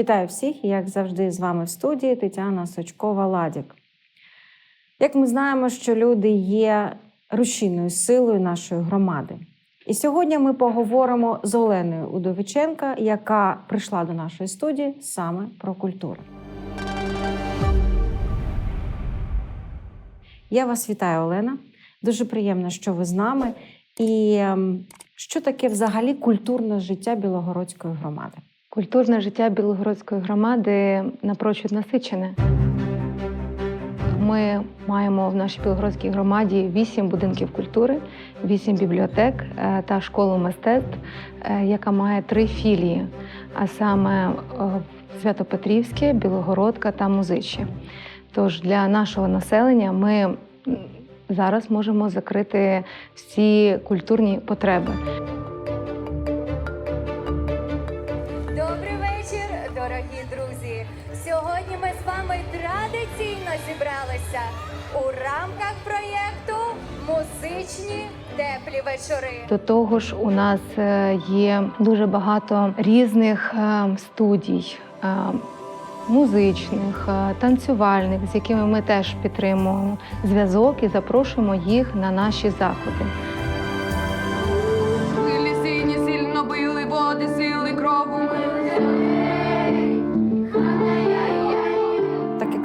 Вітаю всіх, як завжди, з вами в студії Тетяна Сочкова Ладік. Як ми знаємо, що люди є рушійною силою нашої громади. І сьогодні ми поговоримо з Оленою Удовиченка, яка прийшла до нашої студії саме про культуру. Я вас вітаю, Олена. Дуже приємно, що ви з нами. І ем, що таке взагалі культурне життя Білогородської громади? Культурне життя Білогородської громади напрочуд насичене. Ми маємо в нашій Білогородській громаді вісім будинків культури, вісім бібліотек е, та школу мистецтв, е, яка має три філії, а саме е, Свято-Петрівське, Білогородка та Музичі. Тож для нашого населення ми зараз можемо закрити всі культурні потреби. Зібралися у рамках проєкту Музичні теплі вечори. До того ж, у нас е, є дуже багато різних е, студій. е, Музичних, танцювальних, з якими ми теж підтримуємо зв'язок і запрошуємо їх на наші заходи.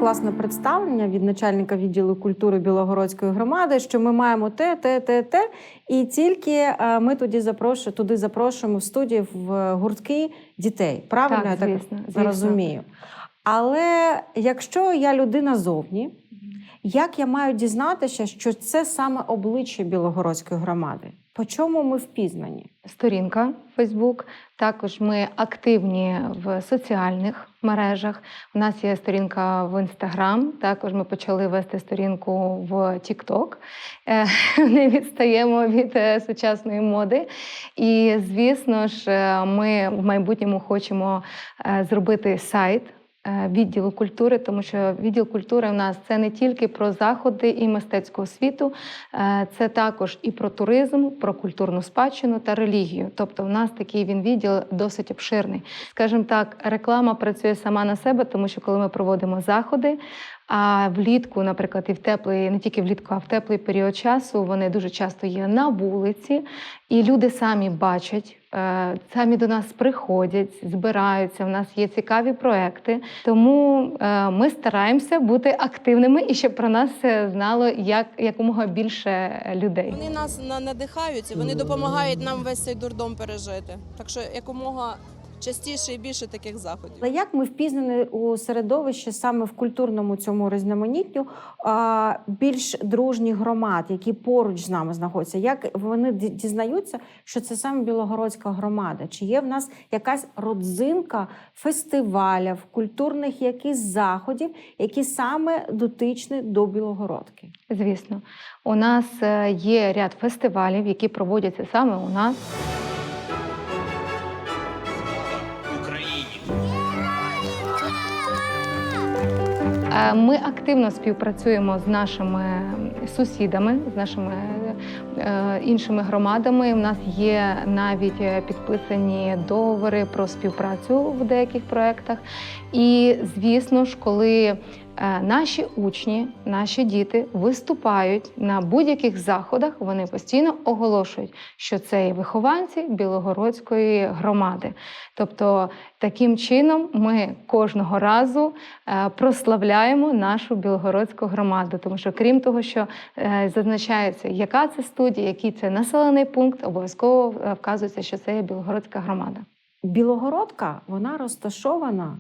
Класне представлення від начальника відділу культури Білогородської громади, що ми маємо те, те, те, те. І тільки е, ми туди запрошуємо, туди запрошуємо в студії в гуртки дітей. Правильно Так, я так звісно, звісно. розумію? Але якщо я людина зовні, як я маю дізнатися, що це саме обличчя Білогородської громади? По чому ми впізнані? Сторінка Facebook. Також ми активні в соціальних мережах. У нас є сторінка в Інстаграм. Також ми почали вести сторінку в TikTok. Е, Не відстаємо від е, сучасної моди. І, звісно ж, е, ми в майбутньому хочемо зробити сайт. Е, Відділу культури, тому що відділ культури в нас це не тільки про заходи і мистецьку освіту, е, це також і про туризм, про культурну спадщину та релігію. Тобто, у нас такий він відділ досить обширний. Скажімо так, реклама працює сама на себе, тому що коли ми проводимо заходи. А влітку, наприклад, і в теплий, не тільки влітку, а в теплий період часу вони дуже часто є на вулиці, і люди самі бачать, е, самі до нас приходять, збираються. У нас є цікаві проекти. Тому е, ми стараємося бути активними і щоб про нас е, знало як якомога більше людей. Вони нас на- надихають вони допомагають нам весь цей дурдом пережити. Так що якомога частіше і більше таких заходів. Але як ми впізнані у середовищі саме в культурному цьому різноманіттю більш дружніх громад, які поруч з нами знаходяться? Як вони ді- дізнаються, що це саме Білогородська громада? Чи є в нас якась родзинка фестивалів, культурних якихось заходів, які саме дотичні до Білогородки? Звісно, у нас е, є ряд фестивалів, які проводяться саме у нас. Ми активно співпрацюємо з нашими сусідами, з нашими е, іншими громадами. У нас є навіть е, підписані договори про співпрацю в деяких проєктах. І звісно ж, коли е, наші учні, наші діти виступають на будь-яких заходах, вони постійно оголошують, що це є вихованці Білогородської громади. Тобто таким чином ми кожного разу е, прославляємо нашу білогородську громаду, тому що крім того, що е, зазначається, яка це студія, який це населений пункт, обов'язково е, вказується, що це є білогородська громада. Білогородка вона розташована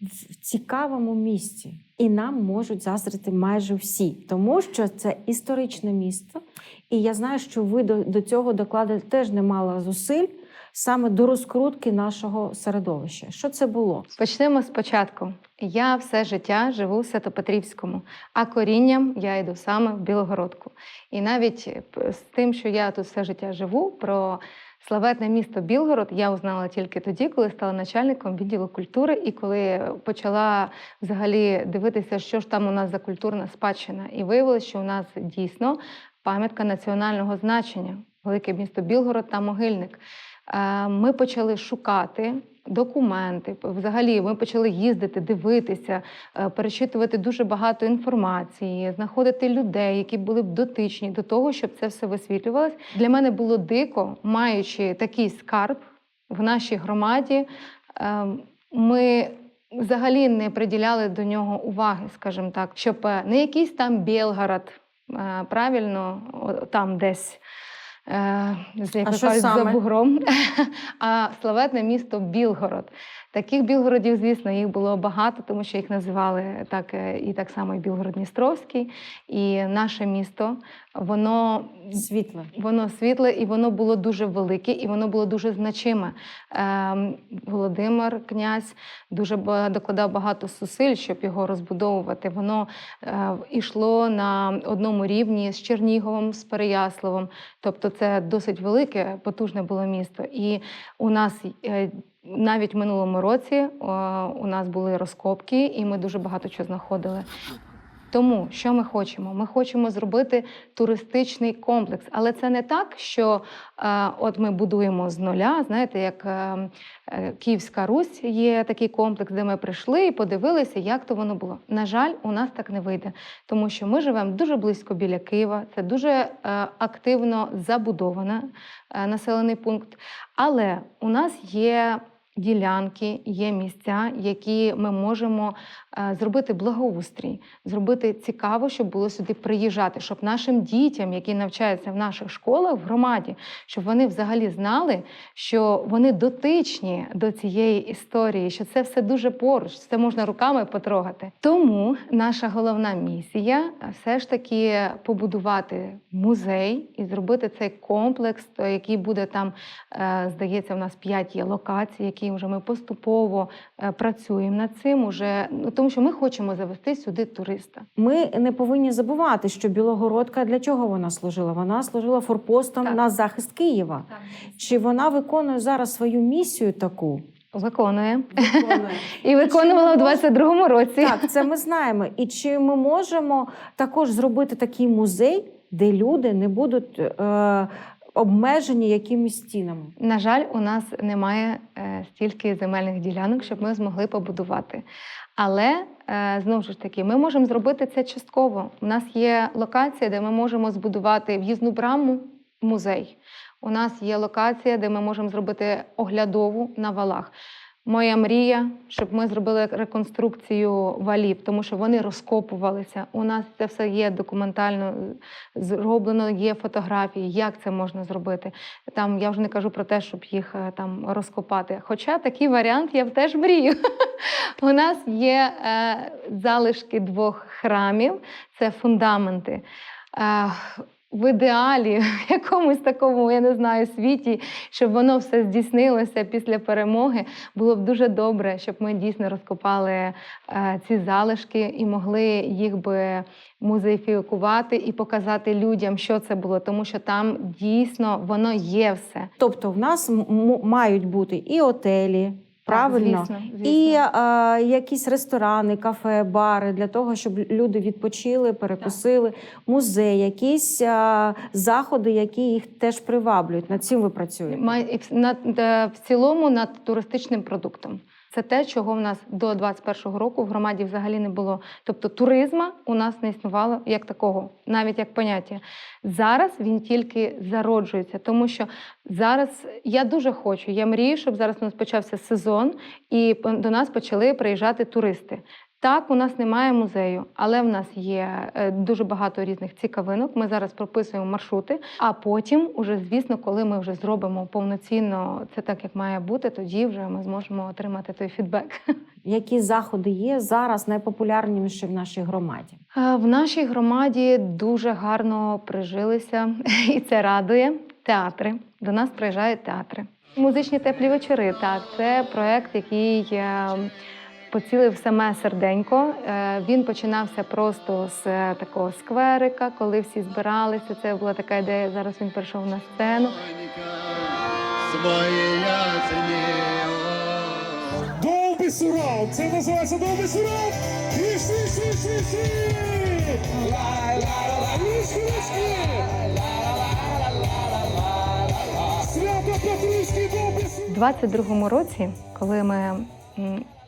в цікавому місці, і нам можуть заздрити майже всі, тому що це історичне місце. І я знаю, що ви до, до цього докладали теж немало зусиль саме до розкрутки нашого середовища. Що це було? Почнемо спочатку. Я все життя живу в Святопетрівському, а корінням я йду саме в Білогородку. І навіть е, з тим, що я тут все життя живу, про славетне місто Білгород я узнала тільки тоді, коли стала начальником відділу культури і коли почала взагалі дивитися, що ж там у нас за культурна спадщина. І виявилося, що у нас дійсно пам'ятка національного значення велике місто Білгород та Могильник. Е, Ми почали шукати документи. Взагалі, ми почали їздити, дивитися, е, перечитувати дуже багато інформації, знаходити людей, які були б дотичні до того, щоб це все висвітлювалось. Для мене було дико, маючи такий скарб в нашій громаді. е, Ми взагалі не приділяли до нього уваги, скажімо так, щоб е, не якийсь там Білгород, е, правильно, там десь. Е, Як А що кажуть, за бугром, а славетне місто Білгород. Таких Білгородів, звісно, їх було багато, тому що їх називали так е, і так само і Білгород-Дністровський. І наше місто, воно Світле. Воно світле і воно було дуже велике, і воно було дуже значиме. Ем, Володимир князь дуже докладав багато зусиль, щоб його розбудовувати. Воно е, йшло на одному рівні з Черніговом, з Переяславом. Тобто, це досить велике, потужне було місто. І у нас е, навіть в минулому році у нас були розкопки, і ми дуже багато чого знаходили. Тому що ми хочемо? Ми хочемо зробити туристичний комплекс, але це не так, що е, от ми будуємо з нуля. Знаєте, як е, е, Київська Русь є такий комплекс, де ми прийшли і подивилися, як то воно було. На жаль, у нас так не вийде, тому що ми живемо дуже близько біля Києва. Це дуже е, активно забудована е, населений пункт. Але у нас є ділянки, є місця, які ми можемо е, зробити благоустрій, зробити цікаво, щоб було сюди приїжджати, щоб нашим дітям, які навчаються в наших школах в громаді, щоб вони взагалі знали, що вони дотичні до цієї історії, що це все дуже поруч, це можна руками потрогати. Тому наша головна місія все ж таки побудувати музей і зробити цей комплекс, який буде там, е, здається, у нас п'ять є локацій, які вже ми поступово е, працюємо над цим. Уже ну тому, що ми хочемо завести сюди туриста. Ми не повинні забувати, що Білогородка для чого вона служила? Вона служила форпостом Так. на захист Києва. Чи вона виконує зараз свою місію таку? Виконує Виконує. і виконувала в ми 22-му році. Так, це ми знаємо. І чи ми можемо також зробити такий музей, де люди не будуть е, обмежені якимись стінами? На жаль, у нас немає е, стільки земельних ділянок, щоб ми змогли побудувати. Але е, знову ж таки, ми можемо зробити це частково. У нас є локація, де ми можемо збудувати в'їзну браму музей. У нас є локація, де ми можемо зробити оглядову на валах. Моя мрія, щоб ми зробили реконструкцію валів, тому що вони розкопувалися. У нас це все є документально зроблено, є фотографії, як це можна зробити. Там я вже не кажу про те, щоб їх е, там розкопати. Хоча такий варіант я теж мрію. У нас є е, залишки двох храмів, це фундаменти. В ідеалі, в якомусь такому, я не знаю, світі, щоб воно все здійснилося після перемоги, було б дуже добре, щоб ми дійсно розкопали е, ці залишки і могли їх би музеїфікувати і показати людям, що це було, тому що там дійсно воно є все. Тобто, в нас мають бути і отелі. Правильно, звісно, і звісно. е, якісь ресторани, кафе, бари для того, щоб люди відпочили, перекусили, музей, якісь е, заходи, які їх теж приваблюють. Над цим ви працюєте. Май- в- над, е, в цілому над туристичним продуктом. Це те, чого в нас до 21-го року в громаді взагалі не було. Тобто туризма у нас не існувало як такого, навіть як поняття. Зараз він тільки зароджується, тому що зараз я дуже хочу. Я мрію, щоб зараз у нас почався сезон, і до нас почали приїжджати туристи. Так, у нас немає музею, але в нас є е, дуже багато різних цікавинок. Ми зараз прописуємо маршрути. А потім, уже звісно, коли ми вже зробимо повноцінно це так, як має бути, тоді вже ми зможемо отримати той фідбек. Які заходи є зараз найпопулярніші в нашій громаді? Е, В нашій громаді дуже гарно прижилися, і це радує театри. До нас приїжджають театри. Музичні теплі вечори. Так, це проект, який е, поцілив саме серденько. Е, Він починався просто з е, такого скверика, коли всі збиралися. Це була така ідея. Зараз він прийшов на сцену. Довбий сурок! Це називається довбий довбий сурок! 22-му році, коли ми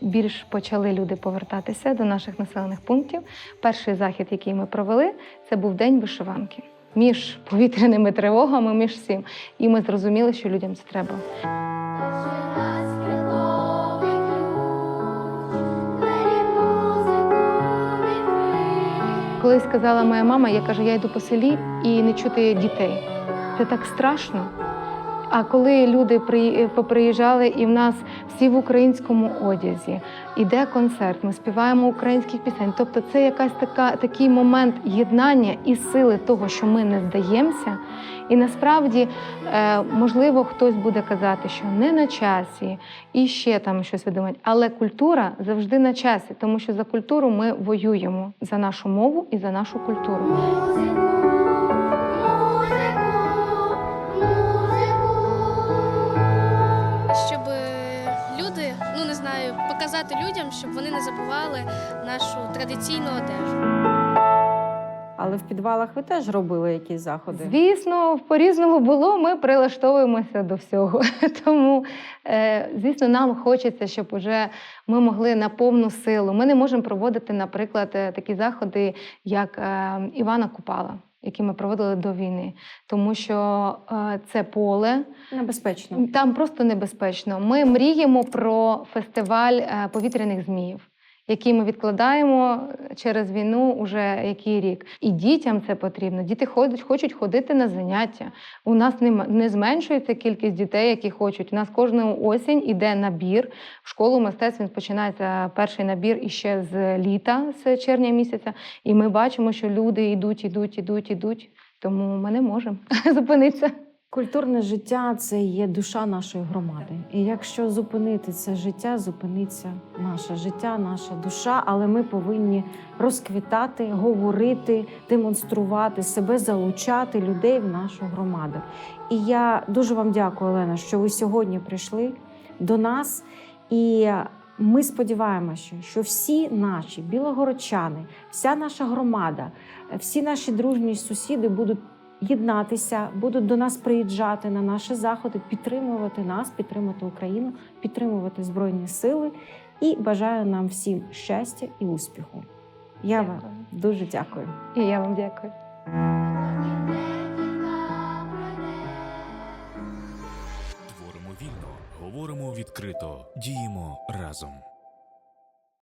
більш почали люди повертатися до наших населених пунктів, перший захід, який ми провели, це був день вишиванки. Між повітряними тривогами, між всім. І ми зрозуміли, що людям це треба. Колись сказала моя мама, я кажу, я йду по селі і не чути дітей. Це так страшно. А коли люди при- поприїжджали, і в нас всі в українському одязі, іде концерт, ми співаємо українських пісень. Тобто це якась така такий момент єднання і сили того, що ми не здаємося. І насправді, е, можливо, хтось буде казати, що не на часі, і ще там щось видумати. Але культура завжди на часі, тому що за культуру ми воюємо за нашу мову і за нашу культуру. Показати людям, щоб вони не забували нашу традиційну одежу. Але в підвалах ви теж робили якісь заходи? Звісно, по-різному було. Ми прилаштовуємося до всього. Тому, е, звісно, нам хочеться, щоб уже ми могли на повну силу. Ми не можемо проводити, наприклад, е, такі заходи, як е, Івана Купала, які ми проводили до війни, тому що е, це поле. Небезпечно. Там просто небезпечно. Ми мріємо про фестиваль е, повітряних зміїв, який ми відкладаємо через війну уже який рік. І дітям це потрібно. Діти ходять, хочуть ходити на заняття. У нас не, не зменшується кількість дітей, які хочуть. У нас кожну осінь іде набір. В школу мистецтв він починається перший набір іще з літа, з червня місяця. І ми бачимо, що люди йдуть, йдуть, йдуть, йдуть. Тому ми не можемо зупинитися. Культурне життя це є душа нашої громади. І якщо зупинити це життя, зупиниться наше життя, наша душа. Але ми повинні розквітати, говорити, демонструвати себе, залучати людей в нашу громаду. І я дуже вам дякую, Олена, що ви сьогодні прийшли до нас. І ми сподіваємося, що всі наші білогородчани, вся наша громада, всі наші дружні сусіди будуть єднатися, будуть до нас приїжджати на наші заходи, підтримувати нас, підтримувати Україну, підтримувати Збройні Сили і бажаю нам всім щастя і успіху. Я вам дуже дякую. І я вам дякую. Творимо вільно, говоримо відкрито, діємо разом.